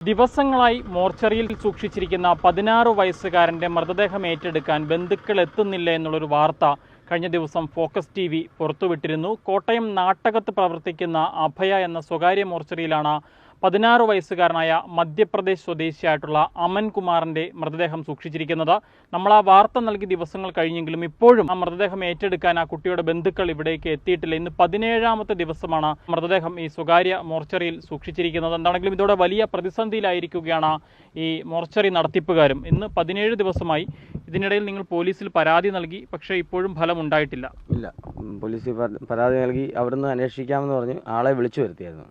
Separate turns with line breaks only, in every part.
ദിവസങ്ങളായി മോർച്ചറിയിൽ സൂക്ഷിച്ചിരിക്കുന്ന പതിനാറ് വയസ്സുകാരന്റെ മൃതദേഹം ഏറ്റെടുക്കാൻ ബന്ധുക്കൾ എത്തുന്നില്ല എന്നുള്ളൊരു വാർത്ത കഴിഞ്ഞ ദിവസം ഫോക്കസ് ടി വി പുറത്തുവിട്ടിരുന്നു. കോട്ടയം നാട്ടകത്ത് പ്രവർത്തിക്കുന്ന അഭയ എന്ന സ്വകാര്യ മോർച്ചറിയിലാണ് പതിനാറ് വയസ്സുകാരനായ മധ്യപ്രദേശ് സ്വദേശിയായിട്ടുള്ള അമൻ കുമാറിന്റെ മൃതദേഹം സൂക്ഷിച്ചിരിക്കുന്നത്. നമ്മൾ ആ വാർത്ത നൽകി ദിവസങ്ങൾ കഴിഞ്ഞെങ്കിലും ഇപ്പോഴും ആ മൃതദേഹം ഏറ്റെടുക്കാൻ ആ കുട്ടിയുടെ ബന്ധുക്കൾ ഇവിടേക്ക് എത്തിയിട്ടില്ല. ഇന്ന് പതിനേഴാമത്തെ ദിവസമാണ് മൃതദേഹം ഈ സ്വകാര്യ മോർച്ചറിയിൽ സൂക്ഷിച്ചിരിക്കുന്നത്. എന്താണെങ്കിലും ഇതോടെ വലിയ പ്രതിസന്ധിയിലായിരിക്കുകയാണ് ഈ മോർച്ചറി നടത്തിപ്പുകാരും. ഇന്ന് പതിനേഴ് ദിവസമായി ഇതിനിടയിൽ നിങ്ങൾ പോലീസിൽ പരാതി നൽകി പക്ഷേ ഇപ്പോഴും ഫലം ഉണ്ടായിട്ടില്ല
ഇല്ല പോലീസിൽ പോലീസ് പരാതി നൽകി അവിടുന്ന് അന്വേഷിക്കാമെന്ന് പറഞ്ഞ് ആളെ വിളിച്ചു വരുത്തിയായിരുന്നു.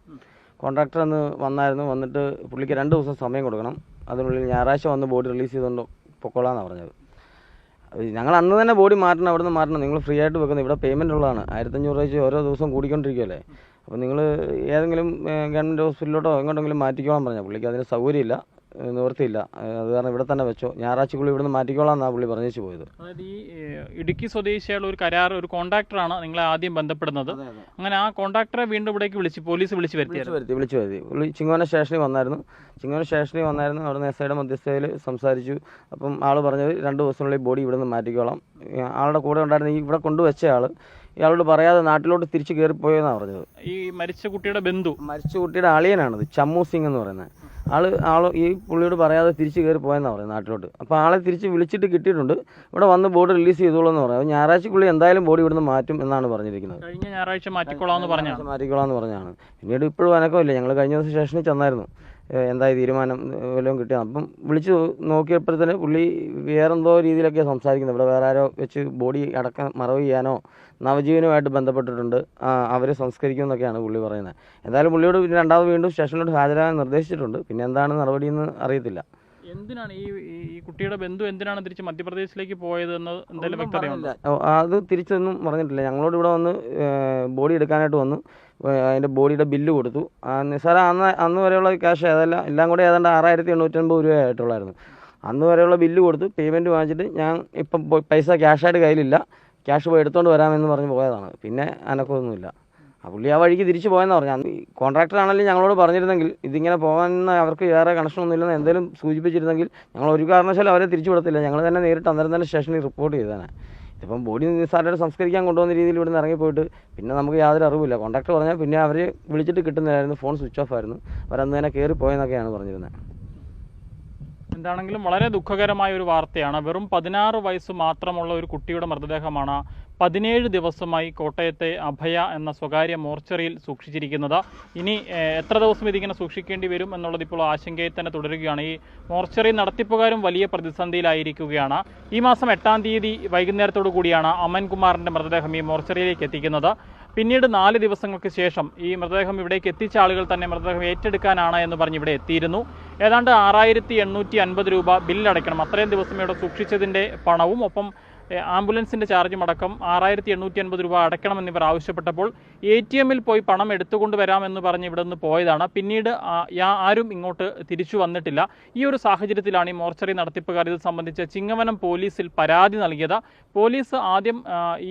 കോൺട്രാക്ടർ അന്ന് വന്നായിരുന്നു. വന്നിട്ട് പുള്ളിക്ക് രണ്ട് ദിവസം സമയം കൊടുക്കണം. അതിനുള്ളിൽ ഞായറാഴ്ച വന്ന് ബോഡി റിലീസ് ചെയ്തുകൊണ്ട് പൊക്കോളാന്നാണ് പറഞ്ഞത്. ഞങ്ങൾ അന്ന് തന്നെ ബോഡി മാറ്റണം അവിടുന്ന് മാറ്റണം. നിങ്ങൾ ഫ്രീ ആയിട്ട് വെക്കുന്നത് ഇവിടെ പേയ്മെന്റ് ഉള്ളതാണ്. ആയിരത്തഞ്ഞൂറ് രൂപ വെച്ച് ഓരോ ദിവസം കൂടിക്കൊണ്ടിരിക്കുകയല്ലേ അപ്പോൾ നിങ്ങൾ ഏതെങ്കിലും ഗവൺമെന്റ് ഹോസ്പിറ്റലിലോട്ടോ എങ്ങോട്ടെങ്കിലും മാറ്റിക്കോളാൻ പറഞ്ഞാൽ പുള്ളിക്ക് അതിന് സൗകര്യമില്ല. നിവൃത്തിയില്ല. അത് കാരണം ഇവിടെ തന്നെ വെച്ചോ. ഞായറാഴ്ചക്കുള്ളിൽ ഇവിടുന്ന് മാറ്റിക്കോളാം എന്നാണ് പുള്ളി പറഞ്ഞു പോയത്.
അതായത് ഈ ഇടുക്കി സ്വദേശിയായുള്ള ഒരു കരാർ ഒരു കോൺട്രാക്ടറാണ് നിങ്ങളെ ആദ്യം ബന്ധപ്പെടുന്നത്. അങ്ങനെ ആ കോൺട്രാക്ടറെ വീണ്ടും ഇവിടേക്ക് വിളിച്ച് പോലീസ് വിളിച്ച്
വരുത്തി വിളിച്ചു വരുത്തി. പുള്ളി ചിങ്ങോന സ്റ്റേഷനിൽ വന്നായിരുന്നു. ചിങ്ങോന സ്റ്റേഷനിൽ വന്നായിരുന്നു. അവിടെ നിന്ന് എസ് ഐയുടെ മധ്യസ്ഥതയിൽ സംസാരിച്ചു. അപ്പം ആൾ പറഞ്ഞത് രണ്ട് ദിവസത്തിനുള്ളിൽ ബോഡി ഇവിടെ നിന്ന് മാറ്റിക്കോളാം ആളുടെ കൂടെ ഉണ്ടായിരുന്ന ഈ ഇവിടെ കൊണ്ടുവച്ച ആൾ ഇയാളോട് പറയാതെ നാട്ടിലോട്ട് തിരിച്ചു കയറിപ്പോയെന്നാണ് പറഞ്ഞത്.
ഈ മരിച്ച കുട്ടിയുടെ ബന്ധു.
മരിച്ച കുട്ടിയുടെ അളിയനാണത്. ചമ്മു സിംഗ് എന്ന് പറയുന്നത്. ആൾ ആൾ ഈ പുള്ളിയോട് പറയാതെ തിരിച്ച് കയറി പോയെന്നാണ് പറയുന്നത് നാട്ടിലോട്ട്. അപ്പോൾ ആളെ തിരിച്ച് വിളിച്ചിട്ട് കിട്ടിയിട്ടുണ്ട്. ഇവിടെ വന്ന് ബോർഡ് റിലീസ് ചെയ്തോളൂ എന്ന് പറയാം. ഞായറാഴ്ചക്കുള്ളിൽ എന്തായാലും ബോഡി ഇവിടുന്ന് മാറ്റും എന്നാണ് പറഞ്ഞിരിക്കുന്നത്.
കഴിഞ്ഞ ഞായറാഴ്ച മാറ്റിക്കോളാം പറഞ്ഞാണ്
മാറ്റിക്കോളാന്ന് പറഞ്ഞാണ് പിന്നീട് ഇപ്പോഴും അനക്കമില്ല. ഞങ്ങൾ കഴിഞ്ഞ ദിവസം സ്റ്റേഷനിൽ ചെന്നായിരുന്നു. എന്തായി തീരുമാനം വല്ലതും കിട്ടിയത് അപ്പം വിളിച്ച് നോക്കിയപ്പോഴത്തേന് പുള്ളി വേറെന്തോ രീതിയിലൊക്കെ സംസാരിക്കുന്നത്. ഇവിടെ വേറെ ആരോ വെച്ച് ബോഡി അടക്കം മറവ് ചെയ്യാനോ നവജീവനുമായിട്ട് ബന്ധപ്പെട്ടിട്ടുണ്ട്. അവർ സംസ്കരിക്കും എന്നൊക്കെയാണ് പുള്ളി പറയുന്നത്. എന്തായാലും പുള്ളിയോട് പിന്നെ രണ്ടാമത് വീണ്ടും സ്റ്റേഷനിലോട്ട് ഹാജരാകാൻ നിർദ്ദേശിച്ചിട്ടുണ്ട്. പിന്നെ എന്താണ് നടപടിയെന്ന് അറിയത്തില്ല.
എന്തിനാണ് ഈ ഈ- കുട്ടിയുടെ ബന്ധു എന്തിനാണ് തിരിച്ച് മധ്യപ്രദേശിലേക്ക് പോയത് എന്ന് എന്തായാലും വ്യക്തതയുണ്ട്?
അത് തിരിച്ചൊന്നും പറഞ്ഞിട്ടില്ല. ഞങ്ങളോട് ഇവിടെ വന്ന് ബോഡി എടുക്കാനായിട്ട് വന്നു. അതിന്റെ ബോഡിയുടെ ബില്ല് കൊടുത്തു. നിസ്സാരം അന്ന് അന്ന് വരെയുള്ള ക്യാഷ് ഏതെല്ലാം എല്ലാം കൂടെ ഏതാണ്ട് ആറായിരത്തി എണ്ണൂറ്റൻപത് രൂപ ആയിട്ടുള്ളായിരുന്നു. അന്ന് വരെയുള്ള ബില്ല് കൊടുത്തു പേയ്മെന്റ് വാങ്ങിച്ചിട്ട് ഞാൻ ഇപ്പം പൈസ ക്യാഷായിട്ട് കയ്യിലില്ല. ക്യാഷ് പോയി എടുത്തുകൊണ്ട് വരാമെന്ന് പറഞ്ഞ് പോയതാണ്. പിന്നെ അനക്കമൊന്നുമില്ല. ആ പുള്ളി ആ വഴിക്ക് തിരിച്ചു പോയെന്ന് പറഞ്ഞു. അന്ന് കോൺട്രാക്ടർ ആണെങ്കിലും ഞങ്ങളോട് പറഞ്ഞിരുന്നെങ്കിൽ ഇതിങ്ങനെ പോകാൻ അവർക്ക് വേറെ കണക്ഷനൊന്നും ഇല്ലെന്ന് എന്തെങ്കിലും സൂചിപ്പിച്ചിരുന്നെങ്കിൽ ഞങ്ങൾ ഒരു കാരണവശാലും അവരെ തിരിച്ചു വിടത്തില്ല ഞങ്ങൾ തന്നെ നേരിട്ട് അന്നേരം തന്നെ സ്റ്റേഷനിൽ റിപ്പോർട്ട് ചെയ്തേനെ ഇതിപ്പം ബോഡി നിസ്സാരമായിട്ട് സംസ്കരിക്കാൻ കൊണ്ടുവന്ന രീതിയിൽ ഇവിടുന്ന് ഇറങ്ങിപ്പോയിട്ട് പിന്നെ നമുക്ക് യാതൊരു അറിവില്ല കോൺടാക്ട് പറഞ്ഞാൽ പിന്നെ അവർ വിളിച്ചിട്ട് കിട്ടുന്നില്ലായിരുന്നു ഫോൺ സ്വിച്ച് ഓഫ് ആയിരുന്നു. അവരന്ന് തന്നെ കയറി പോയെന്നൊക്കെയാണ് പറഞ്ഞിരുന്നത്.
എന്താണെങ്കിലും വളരെ ദുഃഖകരമായ ഒരു വാർത്തയാണ്. വെറും പതിനാറ് വയസ്സ് മാത്രമുള്ള ഒരു കുട്ടിയുടെ മൃതദേഹമാണ് പതിനേഴ് ദിവസമായി കോട്ടയത്തെ അഭയ എന്ന സ്വകാര്യ മോർച്ചറിയിൽ സൂക്ഷിച്ചിരിക്കുന്നത്. ഇനി എത്ര ദിവസം ഇതിങ്ങനെ സൂക്ഷിക്കേണ്ടി വരും എന്നുള്ളത് ഇപ്പോൾ ആശങ്കയിൽ തന്നെ തുടരുകയാണ്. ഈ മോർച്ചറി നടത്തിപ്പുകാരും വലിയ പ്രതിസന്ധിയിലായിരിക്കുകയാണ്. ഈ മാസം എട്ടാം തീയതി വൈകുന്നേരത്തോടു കൂടിയാണ് അമൻകുമാറിന്റെ മൃതദേഹം ഈ മോർച്ചറിയിലേക്ക് എത്തിക്കുന്നത്. പിന്നീട് നാല് ദിവസങ്ങൾക്ക് ശേഷം ഈ മൃതദേഹം ഇവിടേക്ക് എത്തിച്ച ആളുകൾ തന്നെ മൃതദേഹം ഏറ്റെടുക്കാനാണ് എന്ന് പറഞ്ഞ് ഇവിടെ എത്തിയിരുന്നു. ഏതാണ്ട് ആറായിരത്തി എണ്ണൂറ്റി അൻപത് രൂപ ബില്ലടയ്ക്കണം. അത്രയും ദിവസം ഇവിടെ സൂക്ഷിച്ചതിന്റെ പണവും ഒപ്പം ആംബുലൻസിന്റെ ചാർജും അടക്കം ആറായിരത്തി എണ്ണൂറ്റി അൻപത് രൂപ അടയ്ക്കണമെന്ന് ഇവർ ആവശ്യപ്പെട്ടപ്പോൾ എ ടി എമ്മിൽ പോയി പണം എടുത്തുകൊണ്ട് വരാമെന്ന് പറഞ്ഞ് ഇവിടെ നിന്ന് പോയതാണ്. പിന്നീട് ആരും ഇങ്ങോട്ട് തിരിച്ചു വന്നിട്ടില്ല. ഈ ഒരു സാഹചര്യത്തിലാണ് ഈ മോർച്ചറി നടത്തിപ്പുകാർ ഇത് സംബന്ധിച്ച് ചിങ്ങവനം പോലീസിൽ പരാതി നൽകിയത്. പോലീസ് ആദ്യം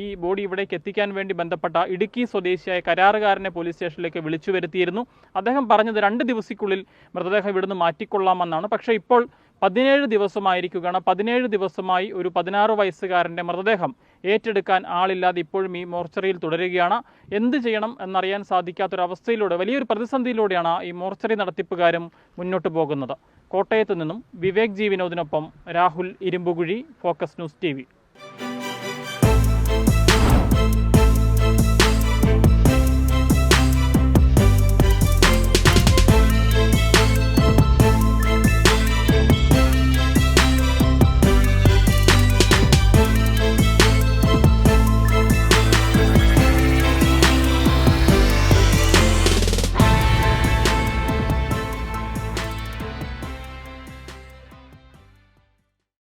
ഈ ബോഡി ഇവിടേക്ക് എത്തിക്കാൻ വേണ്ടി ബന്ധപ്പെട്ട ഇടുക്കി സ്വദേശിയായ കരാറുകാരനെ പോലീസ് സ്റ്റേഷനിലേക്ക് വിളിച്ചു വരുത്തിയിരുന്നു. അദ്ദേഹം പറഞ്ഞത് രണ്ട് ദിവസക്കുള്ളിൽ മൃതദേഹം ഇവിടുന്ന് മാറ്റിക്കൊള്ളാമെന്നാണ്. പക്ഷേ ഇപ്പോൾ പതിനേഴ് ദിവസമായിരിക്കുകയാണ്. പതിനേഴ് ദിവസമായി ഒരു പതിനാറ് വയസ്സുകാരന്റെ മൃതദേഹം ഏറ്റെടുക്കാൻ ആളില്ലാതെ ഇപ്പോഴും ഈ മോർച്ചറിയിൽ തുടരുകയാണ്. എന്ത് ചെയ്യണം എന്നറിയാൻ സാധിക്കാത്തൊരവസ്ഥയിലൂടെ വലിയൊരു പ്രതിസന്ധിയിലൂടെയാണ് ഈ മോർച്ചറി നടത്തിപ്പുകാരും മുന്നോട്ട് പോകുന്നത്. കോട്ടയത്ത് നിന്നും വിവേക് ജി വിനോദിനൊപ്പം Rahul Irumbukuzhi focus news T